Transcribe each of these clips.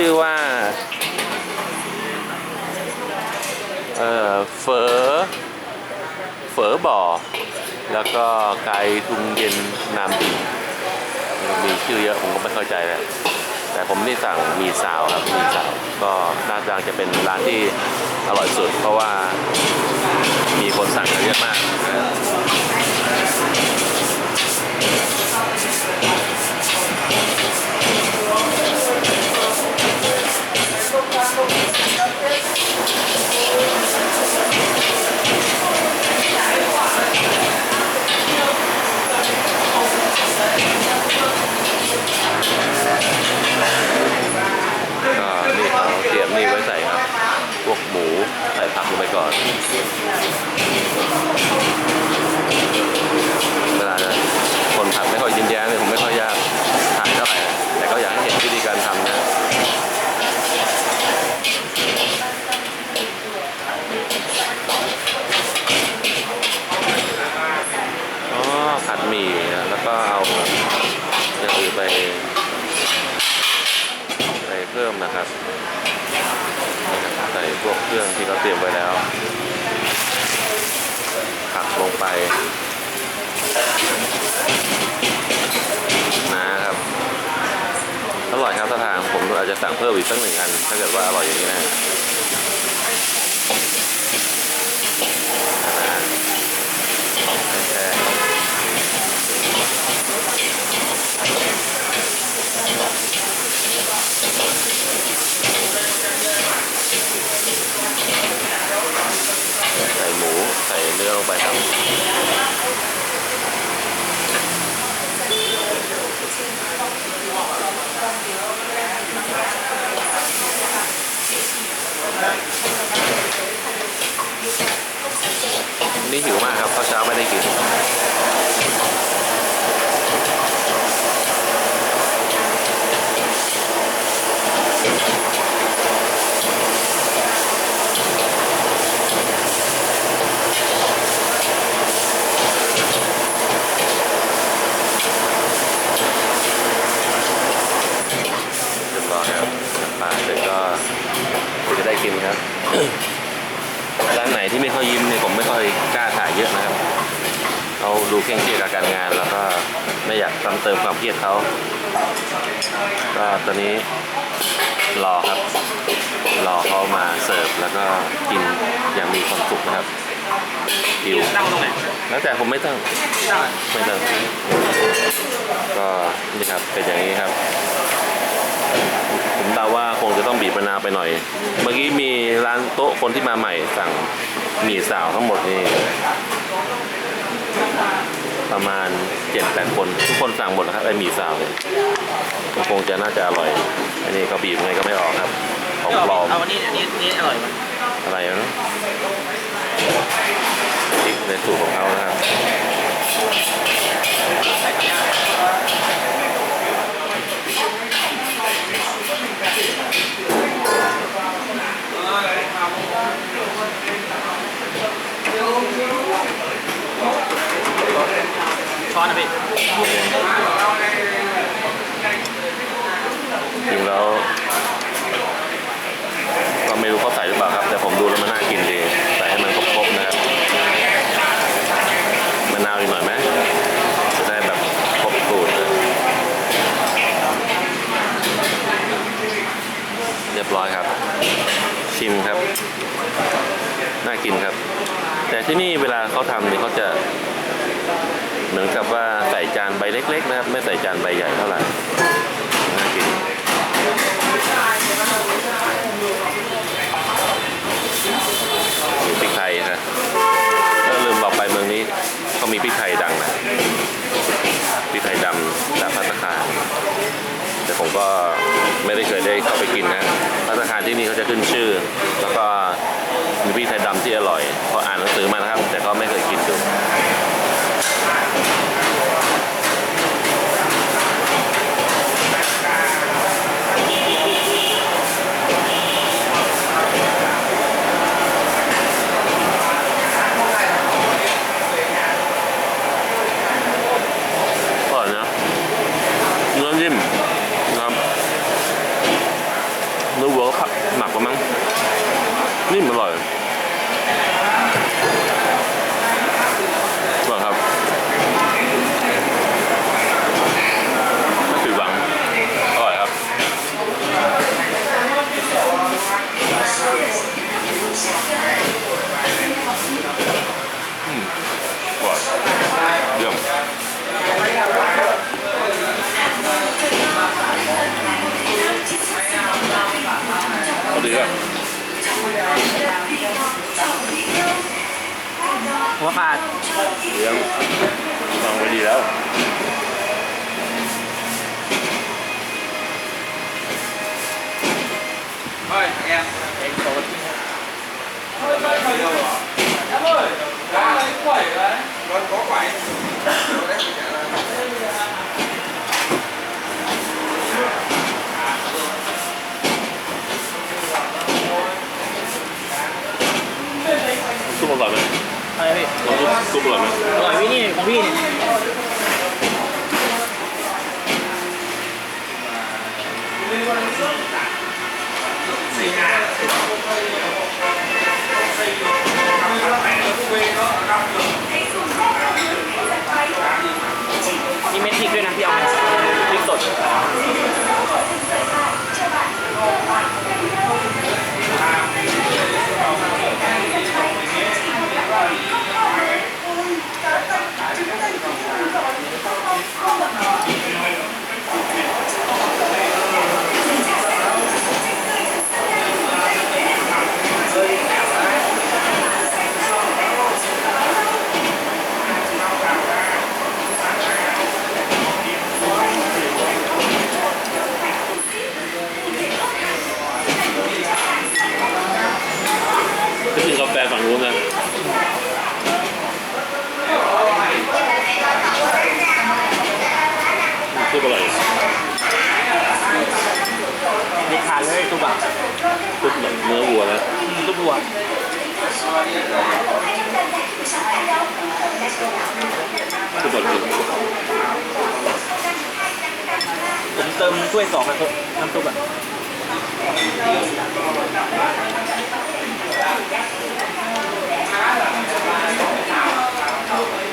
ชื่อว่า เอ่อเฝอเฝอบ่อ แล้วก็ไก่ทุงเย็นนามดินมีชื่อเยอะผมก็ไม่เข้าใจแล้วแต่ผมนี่สั่งมีสาวครับมีสาวก็น่าจะจะเป็นร้านที่อร่อยสุด เพราะว่ามีคนสั่งกันเยอะมาก ใส่ผักลงไปก่อน เวลาคนผักไม่ค่อยยิ้มแย้มเนี่ยผมไม่ค่อยอยากถ่ายเท่าไหร่นะแต่ก็อยากให้เห็นวิธีการทำนะ อ๋อผัดหมี่นะแล้วก็เอาอย่างอื่นไปไปเพิ่มนะครับ ใส่พวกเครื่องที่เขาเตรียมไว้แล้ว ผักลงไปนะครับ อร่อยครับท่าทางผมอาจจะ สั่งเพิ่มอีกสักหนึ่งอัน ถ้าเกิดว่าอร่อยอย่างนี้นะนะแค่ใส่หมู ใส่เนื้อลงไปครับ นนี่หิวมากครับข้าวเช้าไม่ได้กิน เรียบร้อยครับปลาเสร็จก็จะได้กินครับ ร้านไหนที่ไม่ค่อยยิ้มเนี่ยผมไม่ค่อยกล้าถ่ายเยอะนะครับเขาดูเคร่งเครียดกับการงาน แล้วก็ไม่อยากซ้ำ เติมความเครียดเขาก็ตอนนี้รอครับ รอเขามาเสิร์ฟแล้วก็กินอย่างมีความสุขนะครับหิวตั้งตรงไหนแล้วแต่ผมไม่ตั้งตั้งอะไม่ตั้งก็นี่ครับเป็นอย่างนี้ครับ ผมเดาว่าคงจะต้องบีบมะนาวไปหน่อย เมื่อกี้มีร้านโต๊ะคนที่มาใหม่สั่งหมี่สาวทั้งหมดนี่ ประมาณเจ็ดแปดคน ทุกคนสั่งหมดแล้วครับไอหมี่สาวเนี่ยก็คงจะน่าจะอร่อย อันนี้ก็บีบไงก็ไม่ออกครับ ของปลอมเอาอันนี้อันนี้อันนี้อร่อยมั้ยอะไรนะพริกในสูตรของเขานะครับ จริงแล้วก็ไม่รู้เขาใส่หรือเปล่าครับ แต่ผมดูแล้วมันน่ากินดีใส่ให้มันครบๆนะครับมะนาวอีกหน่อยไหมจะได้แบบครบสูตรเรียบร้อยครับ ชิมครับ น่ากินครับ แต่ที่นี่เวลาเขาทำเนี่ยเขาจะเหมือนกับว่าใส่จานใบเล็ก ๆ นะครับ ไม่ใส่จานใบใหญ่เท่าไหร่น่ากิน พริกไทยนะก็ลืมบอกไปเมืองนี้เขามีพริกไทยดังนะพริกไทยดำจากพัตตาคารแต่ผมก็ไม่ได้เคยได้เข้าไปกินนะพัตตาคารที่นี่เขาจะขึ้นชื่อ แล้วก็มีพริกไทยดำที่อร่อยพออ่านหนังสือมานะครับ แต่ก็ไม่เคยกินดูอร่อยนะเนื้อนิ่มนะครับ นิ่มอ หัวขาด เลี้ยงฟังไว้ดีแล้ว เฮ้ยแอมเอ็กโซด ซุ ซุปซุปอร่อยไหมอร่อยพี่นี่ของพี่เนี่ยเม็ดพริกด้วยนะพี่เอาไหมพริกสด ไปกินกาแฟ ฝั่งนู้นนะซุปอร่อยเด็ดขาดเลยตุ๊บอะซุปแบบเนื้อวัวนะตุ๊บบัวซุปแบบนี้ผมเติมถ้วยสองนะน้ำซุปอะ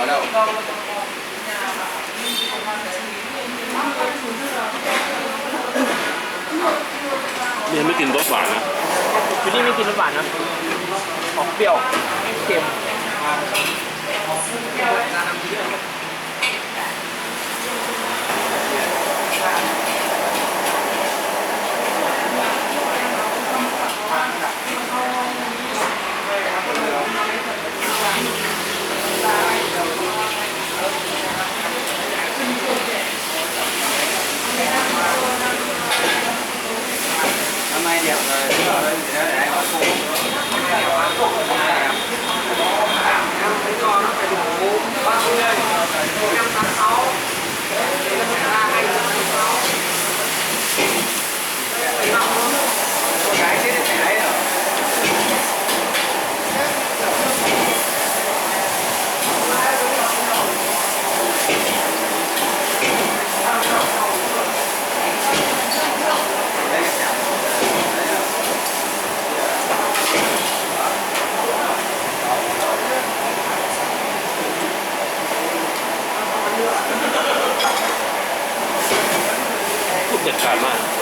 นี่ไม่กินรสหวานนะพี่นี่ไม่กินรสหวานนะออกเปรี้ยวเค็ม ซุป